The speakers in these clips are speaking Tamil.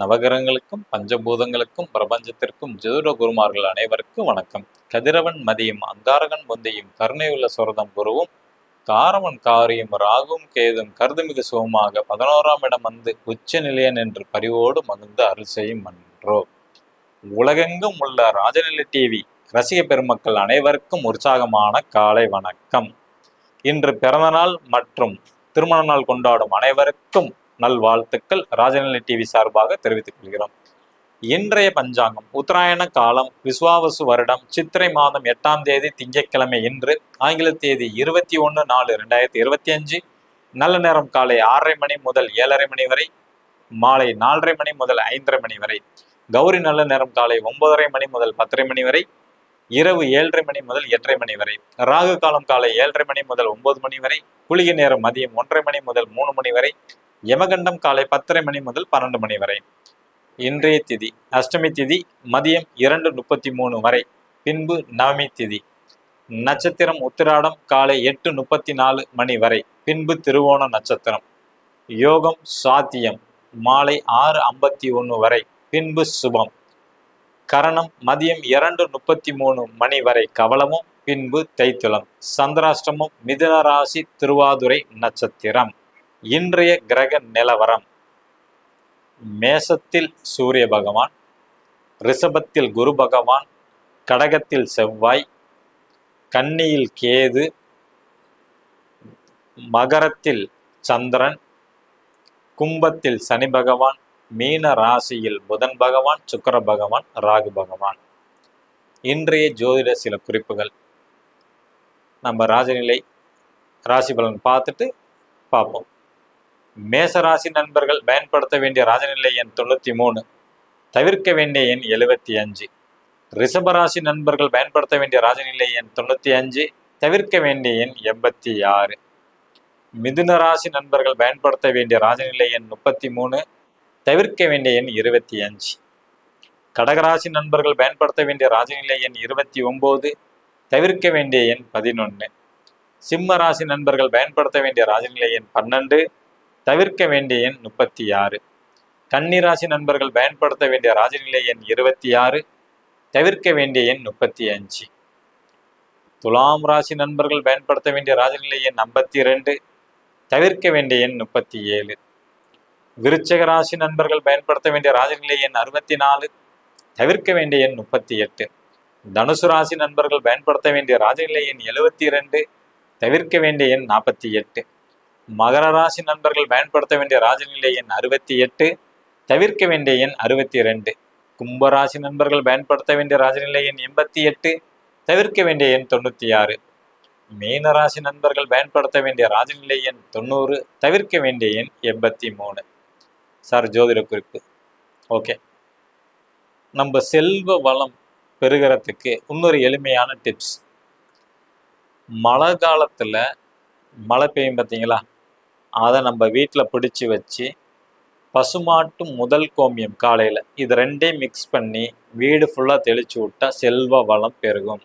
நவகிரகங்களுக்கும் பஞ்சபூதங்களுக்கும் பிரபஞ்சத்திற்கும் ஜோதிட குருமார்கள் அனைவருக்கும் வணக்கம். கதிரவன் மதியம் அங்காரகன் முந்தையும் கருணையுள்ள சுரதம் குருவும் காரவன் காரியம் ராகும் கேதும் கருதுமிகு சுகமாக பதினோராம் இடம் வந்து உச்ச நிலையன் என்று பரிவோடு மகிழ்ந்து அருள் செய்யும் மன்றோ உலகெங்கும் உள்ள ராஜநிலை டிவி ரசிக பெருமக்கள் அனைவருக்கும் உற்சாகமான காலை வணக்கம். இன்று பிறந்தநாள் மற்றும் திருமண நாள் கொண்டாடும் அனைவருக்கும் நல்வாழ்த்துக்கள். ராஜநிலை டிவி சார்பாக தெரிவித்துக் கொள்கிறோம். இன்றைய பஞ்சாங்கம் உத்தராயண காலம் விஸ்வாவசு வருடம் சித்திரை மாதம் எட்டாம் தேதி திங்கட்கிழமை இன்று ஆங்கில தேதி இருபத்தி ஒன்று நாலு ரெண்டாயிரத்தி இருபத்தி அஞ்சு நல்ல நேரம் காலை ஆறரை மணி முதல் ஏழரை மணி வரை மாலை நாலரை மணி முதல் ஐந்தரை மணி வரை கௌரி நல்ல நேரம் காலை ஒன்பதரை மணி முதல் பத்தரை மணி வரை இரவு ஏழரை மணி முதல் எட்டரை மணி வரை ராகு காலம் காலை ஏழரை மணி முதல் ஒன்பது மணி வரை குளிகை நேரம் மதியம் ஒன்றரை மணி முதல் மூணு மணி வரை யமகண்டம் காலை பத்தரை மணி முதல் பன்னெண்டு மணி வரை. இன்றைய திதி அஷ்டமி திதி மதியம் இரண்டு முப்பத்தி மூணு வரை. பின்பு நவமி திதி. நட்சத்திரம் உத்திராடம் காலை எட்டு முப்பத்தி நாலு மணி வரை. பின்பு திருவோண நட்சத்திரம். யோகம் சாத்தியம் மாலை ஆறு ஐம்பத்தி ஒன்று வரை. பின்பு சுபம். கரணம் மதியம் இரண்டு முப்பத்தி மூணு மணி வரை கவலமும் பின்பு தைத்துளம் சந்திராஷ்டமும் மிதுன ராசி திருவாதுரை நட்சத்திரம். இன்றைய கிரக நிலவரம். மேசத்தில் சூரிய பகவான் ரிஷபத்தில் குரு பகவான் கடகத்தில் செவ்வாய் கன்னியில் கேது மகரத்தில் சந்திரன் கும்பத்தில் சனி பகவான் மீன ராசியில் புதன் பகவான் சுக்கர பகவான் ராகு பகவான். இன்றைய ஜோதிட சில குறிப்புகள். நம்ம ராஜநிலை ராசி பலன் பார்த்துட்டு பார்ப்போம். மேச ராசி நண்பர்கள் பயன்படுத்த வேண்டிய ராஜநிலை எண் தொண்ணூற்றி மூணு. தவிர்க்க வேண்டிய எண் எழுபத்தி அஞ்சு. ரிஷபராசி நண்பர்கள் பயன்படுத்த வேண்டிய ராஜநிலை எண் தொண்ணூற்றி அஞ்சு. தவிர்க்க வேண்டிய எண் எண்பத்தி ஆறு. மிதுன ராசி நண்பர்கள் பயன்படுத்த வேண்டிய ராஜநிலை எண் முப்பத்தி மூணு. தவிர்க்க வேண்டிய எண் இருபத்தி அஞ்சு. கடகராசி நண்பர்கள் பயன்படுத்த வேண்டிய ராஜநிலை எண் இருபத்தி ஒம்பது. தவிர்க்க வேண்டிய எண் பதினொன்று சிம்ம ராசி நண்பர்கள் பயன்படுத்த வேண்டிய ராஜநிலை எண் பன்னெண்டு. தவிர்க்க வேண்டிய எண் முப்பத்தி ஆறு கன்னி ராசி நண்பர்கள் பயன்படுத்த வேண்டிய ராஜநிலை எண் இருபத்தி ஆறு தவிர்க்க வேண்டிய எண் முப்பத்தி அஞ்சு துலாம் ராசி நண்பர்கள் பயன்படுத்த வேண்டிய ராஜநிலை எண் ஐம்பத்தி ரெண்டு தவிர்க்க வேண்டிய எண் முப்பத்தி ஏழு விருச்சக ராசி நண்பர்கள் பயன்படுத்த வேண்டிய ராஜநிலை எண் அறுபத்தி நாலு தவிர்க்க வேண்டிய எண் முப்பத்தி எட்டு தனுசு ராசி நண்பர்கள் பயன்படுத்த வேண்டிய ராஜநிலை எண் எழுபத்தி இரண்டு தவிர்க்க வேண்டிய எண் நாற்பத்தி எட்டு மகர ராசி நண்பர்கள் பயன்படுத்த வேண்டிய ராஜநிலை எண் அறுபத்தி எட்டு தவிர்க்க வேண்டிய எண் அறுபத்தி ரெண்டு கும்பராசி நண்பர்கள் பயன்படுத்த வேண்டிய ராஜநிலை எண் எண்பத்தி எட்டு தவிர்க்க வேண்டிய எண் தொண்ணூற்றி ஆறு. மீனராசி நண்பர்கள் பயன்படுத்த வேண்டிய ராஜநிலை எண் தொண்ணூறு தவிர்க்க வேண்டிய எண் எண்பத்தி மூணு. சார் ஜோதிட குறிப்பு. ஓகே. நம்ம செல்வ வளம் பெறுகிறதுக்கு இன்னொரு எளிமையான டிப்ஸ் மழை காலத்தில் மழை பெய்யும் பார்த்தீங்களா? அதை நம்ம வீட்டில் பிடிச்சி வச்சு பசுமாட்டு முதல் கோமியம் காலையில். இது ரெண்டையும் மிக்ஸ் பண்ணி வீடு ஃபுல்லாக தெளிச்சு விட்டால் செல்வ வளம் பெருகும்.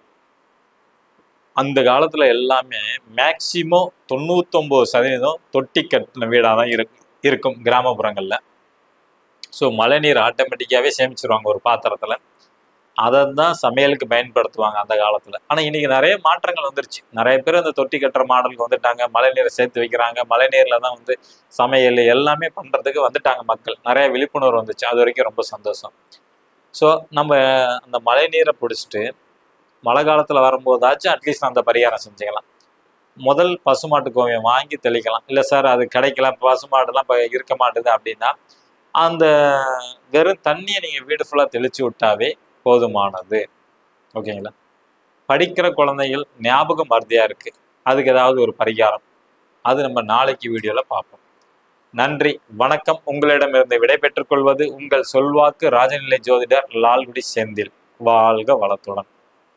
அந்த காலத்தில் எல்லாமே மேக்சிமம் தொண்ணூத்தொம்பது சதவீதம் தொட்டி கட்டின வீடாக தான் இருக்கும் இருக்கும் கிராமப்புறங்களில். ஸோ மழைநீர் ஆட்டோமேட்டிக்காகவே சேமிச்சிருவாங்க ஒரு பாத்திரத்தில். அதை தான் சமையலுக்கு பயன்படுத்துவாங்க அந்த காலத்தில். ஆனால் இன்னைக்கு நிறைய மாற்றங்கள் வந்துருச்சு. நிறைய பேர் அந்த தொட்டி கட்டுற மாடலுக்கு வந்துட்டாங்க. மழைநீரை சேர்த்து வைக்கிறாங்க. மழை நீரில் தான் வந்து சமையல் எல்லாமே பண்ணுறதுக்கு வந்துட்டாங்க மக்கள். நிறைய விழிப்புணர்வு வந்துச்சு. அது வரைக்கும் ரொம்ப சந்தோஷம். ஸோ நம்ம அந்த மழை நீரை பிடிச்சிட்டு மழை காலத்தில் வரும்போதாச்சும் அட்லீஸ்ட் அந்த பரிகாரம் செஞ்சுக்கலாம். முதல் பசுமாட்டு கோமியம் வாங்கி தெளிக்கலாம். இல்லை சார் அது கிடைக்கல. பசுமாடுலாம் இப்போ இருக்க மாட்டுது அப்படின்னா அந்த வெறும் தண்ணியை நீங்கள் வீடு ஃபுல்லாக தெளித்து விட்டாவே போதுமானது. ஓகேங்களா? படிக்கிற குழந்தைகள் ஞாபகம் மருதியாக இருக்குது அதுக்கு ஏதாவது ஒரு பரிகாரம். அது நம்ம நாளைக்கு வீடியோவில் பார்ப்போம். நன்றி வணக்கம். உங்களிடமிருந்து விடை பெற்றுக்கொள்வது உங்கள் சொல்வாக்கு ராஜநிலை ஜோதிடர் லால்குடி செந்தில். வாழ்க வளத்துடன்.